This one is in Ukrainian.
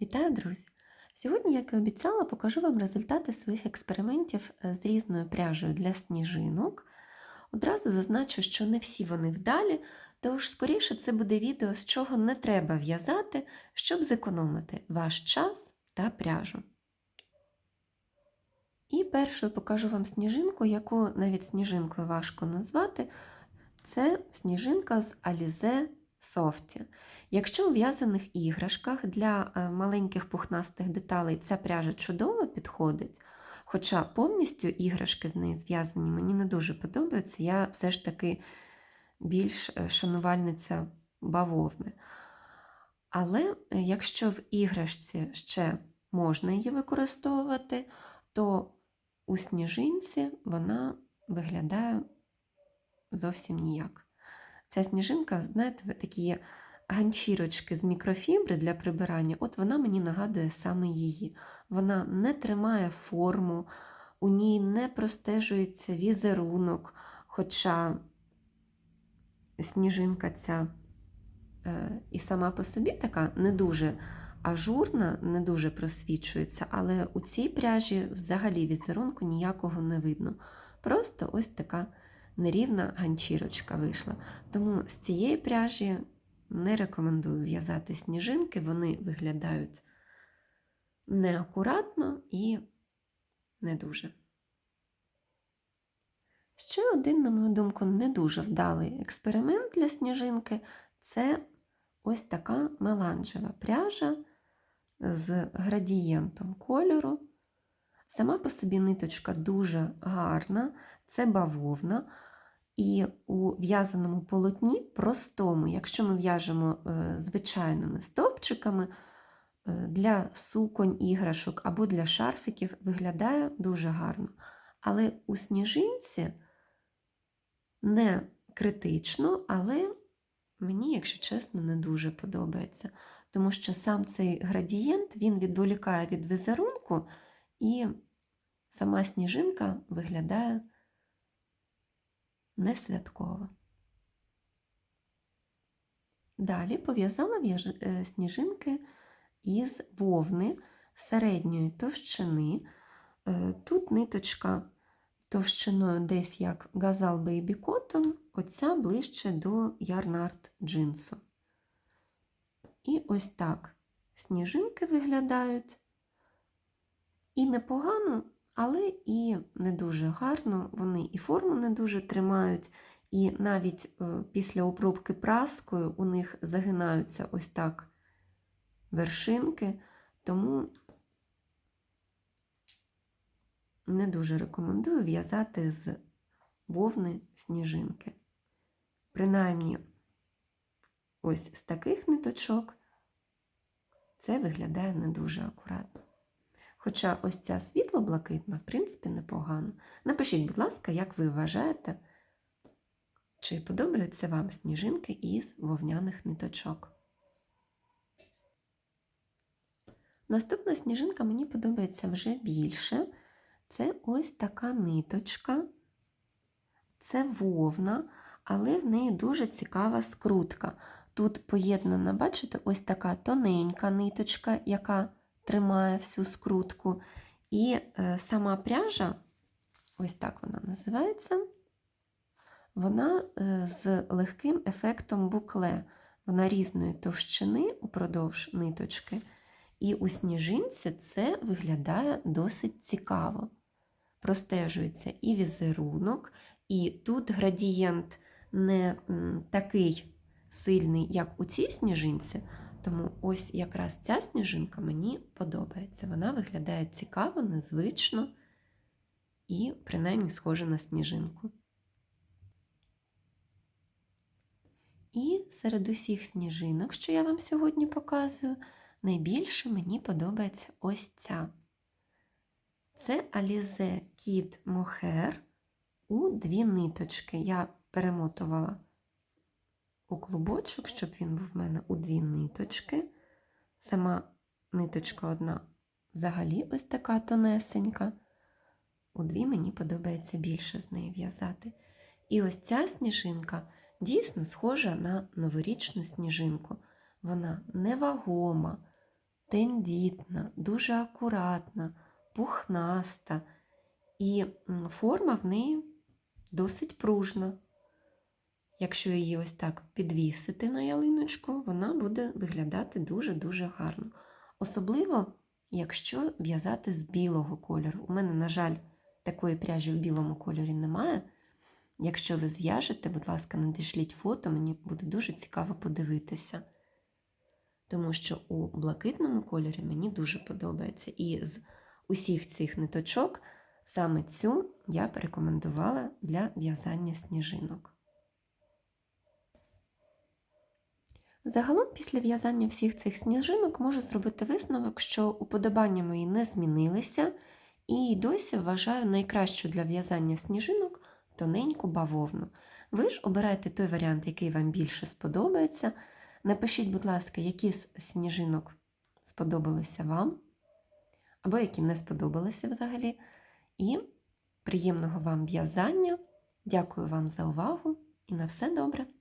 Вітаю, друзі! Сьогодні, як і обіцяла, покажу вам результати своїх експериментів е, з різною пряжею для сніжинок. Одразу зазначу, що не всі вони вдалі, тож скоріше це буде відео, з чого не треба в'язати, щоб зекономити ваш час та пряжу. І першою покажу вам сніжинку, яку навіть сніжинкою важко назвати. Це сніжинка з Alize Softy. Якщо у в'язаних іграшках для е, маленьких пухнастих деталей ця пряжа чудово підходить, хоча повністю іграшки з неї зв'язані мені не дуже подобаються, я все ж таки більш е, шанувальниця бавовни. Але е, якщо в іграшці ще можна її використовувати, то у сніжинці вона виглядає зовсім ніяк. Ця сніжинка, знаєте, такі ганчірочки з мікрофібри для прибирання, от вона мені нагадує саме її. Вона не тримає форму, у ній не простежується візерунок, хоча сніжинка ця е, і сама по собі така не дуже ажурна, не дуже просвічується, але у цій пряжі взагалі візерунку ніякого не видно. Просто ось така нерівна ганчірочка вийшла. Тому з цієї пряжі не рекомендую в'язати сніжинки, вони виглядають неакуратно і не дуже. Ще один, на мою думку, не дуже вдалий експеримент для сніжинки це ось така меланжева пряжа з градієнтом кольору. Сама по собі ниточка дуже гарна, це бавовна. І у в'язаному полотні простому, якщо ми в'яжемо е, звичайними стовпчиками, е, для суконь, іграшок або для шарфіків виглядає дуже гарно. Але у сніжинці не критично, але мені, якщо чесно, не дуже подобається. Тому що сам цей градієнт він відволікає від візерунку, і сама сніжинка виглядає не святково. Далі пов'язала е, сніжинки із вовни середньої товщини. Е, тут ниточка товщиною десь як Baby Cotton, оця ближче до Ярнард джинсу. І ось так сніжинки виглядають. І непогано, але і не дуже гарно. Вони і форму не дуже тримають, і навіть е, після обробки праскою у них загинаються ось так вершинки, тому не дуже рекомендую в'язати з вовни сніжинки. Принаймні, ось з таких ниточок це виглядає не дуже акуратно. Хоча ось ця світло-блакитна, в принципі, непогано. Напишіть, будь ласка, як ви вважаєте, чи подобаються вам сніжинки із вовняних ниточок. Наступна сніжинка мені подобається вже більше. Це ось така ниточка, це вовна, але в неї дуже цікава скрутка. Тут поєднана, бачите, ось така тоненька ниточка, яка тримає всю скрутку. І е, сама пряжа, ось так вона називається, вона е, з легким ефектом букле. Вона різної товщини упродовж ниточки. І у сніжинці це виглядає досить цікаво. Простежується і візерунок, і тут градієнт не такий сильний, як у цій сніжинці, тому ось якраз ця сніжинка мені подобається. Вона виглядає цікаво, незвично і, принаймні, схожа на сніжинку. І серед усіх сніжинок, що я вам сьогодні показую, найбільше мені подобається ось ця. Це Alize Kid Mohair у дві ниточки. Я перемотувала у клубочок, щоб він був в мене у дві ниточки. Сама ниточка одна взагалі ось така тонесенька. У дві мені подобається більше з неї в'язати. І ось ця сніжинка дійсно схожа на новорічну сніжинку. Вона невагома, тендітна, дуже акуратна, пухнаста, і форма в неї досить пружна. Якщо її ось так підвісити на ялиночку, вона буде виглядати дуже-дуже гарно. Особливо, якщо в'язати з білого кольору. У мене, на жаль, такої пряжі в білому кольорі немає. Якщо ви зв'яжете, будь ласка, надішліть фото, мені буде дуже цікаво подивитися. Тому що у блакитному кольорі мені дуже подобається. І з усіх цих ниточок саме цю я порекомендувала для в'язання сніжинок. Загалом, після в'язання всіх цих сніжинок можу зробити висновок, що уподобання мої не змінилися, і досі вважаю найкращу для в'язання сніжинок тоненьку бавовну. Ви ж обирайте той варіант, який вам більше сподобається. Напишіть, будь ласка, які з сніжинок сподобалися вам, або які не сподобалися взагалі. І приємного вам в'язання. Дякую вам за увагу і на все добре!